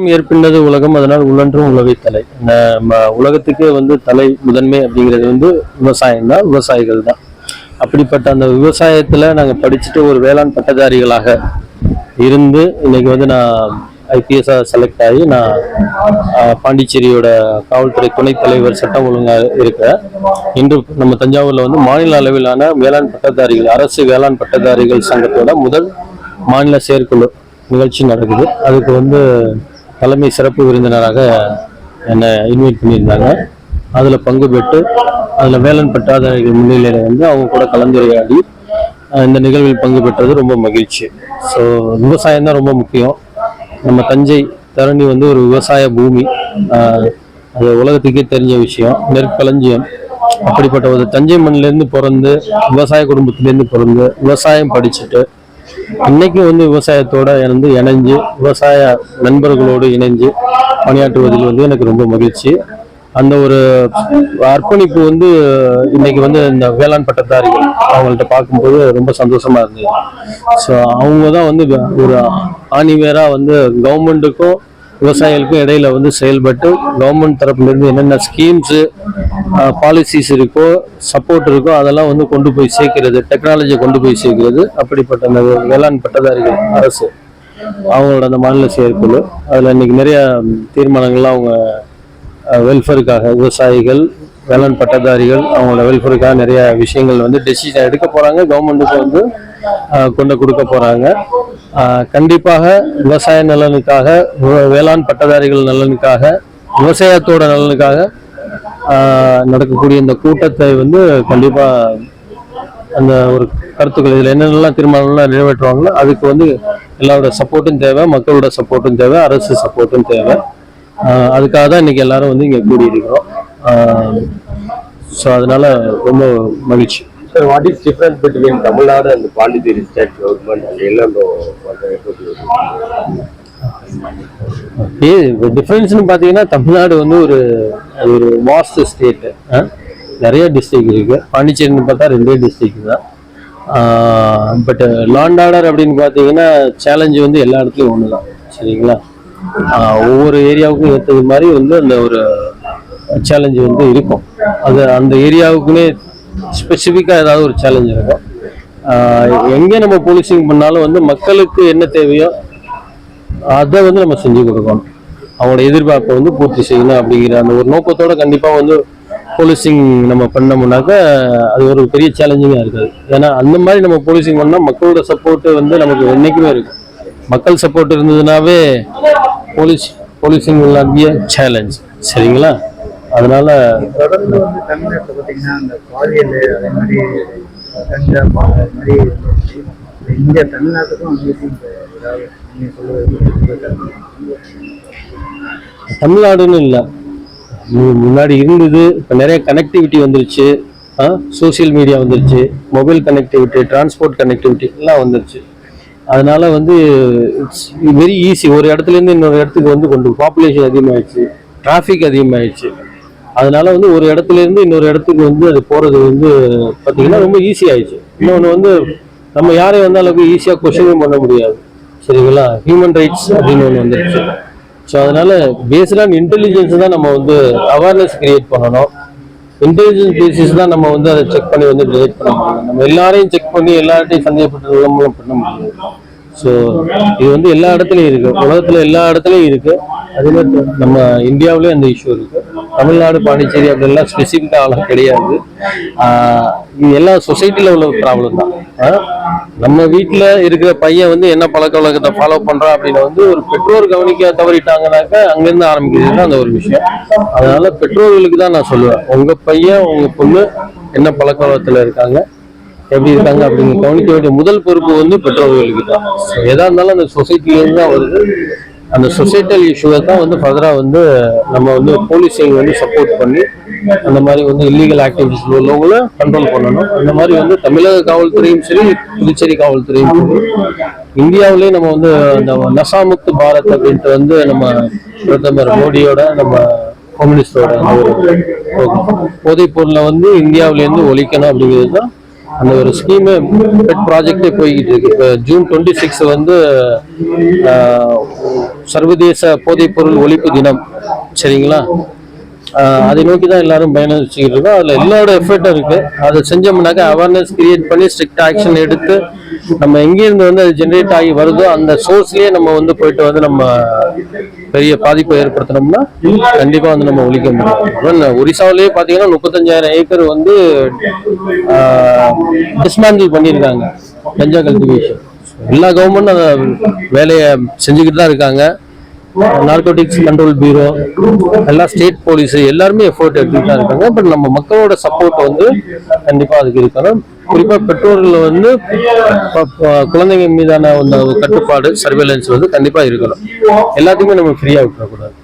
உள்ளன்றும் ஏற்பின்னது உலகம் அதனால் உள்ளன்றும் உலகை தலை. நம்ம உலகத்துக்கு வந்து தலை முதன்மை அப்படிங்கிறது வந்து விவசாயம் தான் விவசாயிகள் தான். அப்படிப்பட்ட அந்த விவசாயத்தில் நாங்கள் படிச்சுட்டு ஒரு வேளாண் பட்டதாரிகளாக இருந்து இன்னைக்கு வந்து நான் ஐபிஎஸ்ஸாக செலக்ட் ஆகி நான் பாண்டிச்சேரியோட காவல்துறை துணைத் தலைவர் சட்டம் ஒழுங்காக இருக்க இன்று நம்ம தஞ்சாவூரில் வந்து மாநில அளவிலான வேளாண் பட்டதாரிகள் அரசு வேளாண் பட்டதாரிகள் சங்கத்தோட முதல் மாநில செயற்குழு நிகழ்ச்சி நடக்குது. அதுக்கு வந்து தலைமை சிறப்பு விருந்தினராக என்னை இன்வைட் பண்ணியிருந்தாங்க. அதில் பங்கு பெற்று அதில் வேளாண் பட்டாதாரிகள் முன்னிலையில் வந்து அவங்க கூட கலந்துரையாடி இந்த நிகழ்வில் பங்கு பெற்றது ரொம்ப மகிழ்ச்சி. ஸோ விவசாயம் தான் ரொம்ப முக்கியம். நம்ம தஞ்சை தரணி வந்து ஒரு விவசாய பூமி. அது உலகத்துக்கே தெரிஞ்ச விஷயம். நெற்களஞ்சியம். அப்படிப்பட்ட ஒரு தஞ்சை மண்ணிலேருந்து பிறந்து விவசாய குடும்பத்திலேருந்து பிறந்து விவசாயம் படிச்சுட்டு இன்னைக்கு வந்து விவசாயத்தோட இணைந்து இணைஞ்சு விவசாய நண்பர்களோடு இணைஞ்சு பணியாற்றுவதில் வந்து எனக்கு ரொம்ப மகிழ்ச்சி. அந்த ஒரு அர்ப்பணிப்பு வந்து இன்னைக்கு வந்து இந்த வேளாண் பட்டதாரிகள் அவங்கள்ட்ட பார்க்கும்போது ரொம்ப சந்தோஷமா இருந்தது. ஸோ அவங்க தான் வந்து ஒரு ஆணிவேரா வந்து கவர்மெண்ட்டுக்கும் விவசாயிகளுக்கும் இடையில வந்து செயல்பட்டு கவர்மெண்ட் தரப்புலேருந்து என்னென்ன ஸ்கீம்ஸு பாலிசிஸ் இருக்கோ சப்போர்ட் இருக்கோ அதெல்லாம் வந்து கொண்டு போய் சேர்க்கிறது டெக்னாலஜியை கொண்டு போய் சேர்க்கிறது அப்படிப்பட்ட அந்த வேளாண் பட்டதாரிகள் அரசு அவங்களோட அந்த மாநில செயற்குழு. அதில் இன்னைக்கு நிறைய தீர்மானங்கள்லாம் அவங்க வெல்ஃபேருக்காக விவசாயிகள் வேளாண் பட்டதாரிகள் அவங்களோட வெல்ஃபேருக்காக நிறைய விஷயங்கள் வந்து டெசிஷன் எடுக்க போகிறாங்க கவர்மெண்ட்டுக்கு வந்து கொண்டு கொடுக்க போறாங்க. கண்டிப்பாக விவசாய நலனுக்காக வேளாண் பட்டதாரிகள் நலனுக்காக விவசாயத்தோட நலனுக்காக நடக்கக்கூடிய இந்த கூட்டத்தை வந்து கண்டிப்பாக அந்த ஒரு கருத்துக்கள் இதில் என்னென்னலாம் தீர்மானம்லாம் நிறைவேற்றுவாங்களோ அதுக்கு வந்து எல்லாரோட சப்போர்ட்டும் தேவை மக்களோட சப்போர்ட்டும் தேவை அரசு சப்போர்ட்டும் தேவை. அதுக்காக தான் இன்னைக்கு எல்லாரும் வந்து இங்கே கூடியிருக்கிறோம். ஸோ அதனால ரொம்ப மகிழ்ச்சி. Sir, what is difference between Tamil Nadu and the Pondicherry state government and Illinois? டிஃப்ரென்ஸ்னு பார்த்தீங்கன்னா தமிழ்நாடு வந்து ஒரு ஒரு மாஸ்ட் ஸ்டேட்டு நிறைய டிஸ்ட்ரிக் இருக்கு. பாண்டிச்சேரின்னு பார்த்தா ரெண்டே டிஸ்ட்ரிக் தான். பட் லாண்ட் ஆர்டர் அப்படின்னு பார்த்தீங்கன்னா சேலஞ்சு வந்து எல்லா இடத்துலையும் ஒன்று தான் சரிங்களா ஒவ்வொரு ஏரியாவுக்கும் ஏற்றது மாதிரி வந்து அந்த ஒரு சேலஞ்சு வந்து இருக்கும். அது அந்த ஏரியாவுக்குன்னே ஸ்பெசிஃபிக்காக ஏதாவது ஒரு சேலஞ்ச் இருக்கும் எங்கே நம்ம போலீசிங் பண்ணாலும் வந்து மக்களுக்கு என்ன தேவையோ அதை வந்து நம்ம செஞ்சு கொடுக்கணும். அவங்களோட எதிர்பார்ப்பை வந்து பூர்த்தி செய்யணும் அப்படிங்கிற அந்த ஒரு நோக்கத்தோட கண்டிப்பாக வந்து போலீசிங் நம்ம பண்ணோம்னாக்க அது ஒரு பெரிய சேலஞ்சிங்காக இருக்காது. ஏன்னா அந்த மாதிரி நம்ம போலீசிங் பண்ணால் மக்களோட சப்போர்ட்டு வந்து நமக்கு என்றைக்குமே இருக்கு மக்கள் சப்போர்ட் இருந்ததுனாவே போலீஸ் போலீசிங் will சேலஞ்ச் சரிங்களா? அதனால தொடர்ந்து வந்து தமிழ்நாட்டில் பார்த்தீங்கன்னா அந்த பாலியல் அதே மாதிரி கஞ்சா மாதிரி இந்த இந்தியா தமிழ்நாட்டுக்கும் தமிழ்நாடுன்னு இல்லை. முன்னாடி இருந்தது இப்போ நிறைய கனெக்டிவிட்டி வந்துருச்சு. சோஷியல் மீடியா வந்துருச்சு. மொபைல் கனெக்டிவிட்டி டிரான்ஸ்போர்ட் கனெக்டிவிட்டி எல்லாம் வந்துருச்சு. அதனால வந்து இட்ஸ் வெரி ஈஸி ஒரு இடத்துல இருந்து இன்னொரு இடத்துக்கு வந்து கொண்டு பாப்புலேஷன் அதிகமாயிடுச்சு. டிராஃபிக் அதிகமாயிடுச்சு. அதனால வந்து ஒரு இடத்துல இருந்து இன்னொரு இடத்துக்கு வந்து அது போறது வந்து பார்த்தீங்கன்னா ரொம்ப ஈஸி ஆயிடுச்சு. இன்னொன்று வந்து நம்ம யாரையும் வந்து அளவுக்கு ஈஸியாக கொஸ்டினும் பண்ண முடியாது. சரிங்களா? ஹியூமன் ரைட்ஸ் அப்படின்னு ஒன்று வந்துருச்சு. ஸோ அதனால பேஸ்ட் ஆன் இன்டெலிஜென்ஸ் தான் நம்ம வந்து அவேர்னஸ் கிரியேட் பண்ணணும். இன்டெலிஜென்ஸ் பேசிஸ் தான் நம்ம வந்து அதை செக் பண்ணி வந்து டிலைட் பண்ண முடியும். நம்ம எல்லாரையும் செக் பண்ணி எல்லார்ட்டையும் சந்தேகப்பட்டு விளம்பரம் பண்ண முடியாது. ஸோ இது வந்து எல்லா இடத்துலையும் இருக்கு. உலகத்துல எல்லா இடத்துலையும் இருக்கு. அதே மாதிரி நம்ம இந்தியாவிலேயும் அந்த இஷ்யூ இருக்கு. தமிழ்நாடு பாண்டிச்சேரி அப்படின்லாம் ஸ்பெசிஃபிக்காக ஆளாக கிடையாது. இது எல்லா சொசைட்டியில் உள்ள ப்ராப்ளம் தான். நம்ம வீட்டில் இருக்கிற பையன் வந்து என்ன பழக்க வழக்கத்தை ஃபாலோ பண்ணுறான் அப்படின்னு வந்து ஒரு பெற்றோர் கவனிக்க தவறிட்டாங்கனாக்கா அங்கேருந்து ஆரம்பிக்கிறது தான் அந்த ஒரு விஷயம். அதனால பெற்றோர்களுக்கு தான் நான் சொல்லுவேன். உங்கள் பையன் உங்கள் பொண்ணு என்ன பழக்க வழக்கத்தில் இருக்காங்க எப்படி இருக்காங்க அப்படின்னு கவனிக்க வேண்டிய முதல் பொறுப்பு வந்து பெற்றோர்களுக்கு தான். So, எதா இருந்தாலும் அந்த சொசைட்டிலேருந்து தான் வருது. அந்த சொசைட்டல் இஷ்யூவை தான் வந்து ஃபர்தராக வந்து நம்ம வந்து போலீஸிங் வந்து சப்போர்ட் பண்ணி அந்த மாதிரி வந்து இல்லீகல் ஆக்டிவிட்டிஸ் உள்ளவங்கள கண்ட்ரோல் பண்ணணும். அந்த மாதிரி வந்து தமிழக காவல்துறையும் சரி புதுச்சேரி காவல்துறையும் சரி இந்தியாவிலேயே நம்ம வந்து அந்த நசாமுக்து பாரத் அப்படின்ட்டு வந்து நம்ம பிரதமர் மோடியோட நம்ம ஹோம் மினிஸ்டரோட ஒரு போதைப் பொருளை வந்து இந்தியாவிலேருந்து ஒழிக்கணும் அப்படிங்கிறது தான் அந்த ஒரு ஸ்கீமு பெட் ப்ராஜெக்டே போய்கிட்டு இருக்கு. இப்போ ஜூன் டுவெண்ட்டி சிக்ஸ் வந்து சர்வதேச போதைப்பொருள் ஒழிப்பு தினம் சரிங்களா? அதை நோக்கி தான் எல்லாரும் பயணிச்சுக்கிட்டு இருக்கோம். அதில் எல்லாரோட எஃபர்ட்டும் இருக்கு. அதை செஞ்சோம்னாக்கா அவேர்னஸ் கிரியேட் பண்ணி ஸ்ட்ரிக்ட் ஆக்ஷன் எடுத்து நம்ம எங்கேருந்து வந்து அது ஜென்ரேட் ஆகி வருதோ அந்த சோர்ஸ்லேயே நம்ம வந்து போயிட்டு வந்து நம்ம பெரிய பாதிப்பை ஏற்படுத்தினோம்னா கண்டிப்பாக வந்து நம்ம ஒழிக்க முடியும். ஒரிசாவிலேயே பார்த்தீங்கன்னா முப்பத்தஞ்சாயிரம் ஏக்கர் வந்து டிஸ்மேண்டில் பண்ணியிருக்காங்க. கஞ்சா கல்டிவேஷன். எல்லா கவர்மெண்ட்டும் அந்த வேலையை செஞ்சுக்கிட்டு தான் இருக்காங்க. நார்கோட்டிக்ஸ் கண்ட்ரோல் பியூரோ எல்லா ஸ்டேட் போலீஸ் எல்லாருமே எஃபோர்ட் எடுத்துக்கிட்டு தான் இருக்காங்க. பட் நம்ம மக்களோட சப்போர்ட் வந்து கண்டிப்பாக அதுக்கு இருக்கணும். குறிப்பாக பெற்றோர்கள் வந்து குழந்தைங்க மீதான அந்த கட்டுப்பாடு சர்வேலன்ஸ் வந்து கண்டிப்பாக இருக்கணும். எல்லாத்தையுமே நம்ம ஃப்ரீயாக விட்டுறக்கூடாது.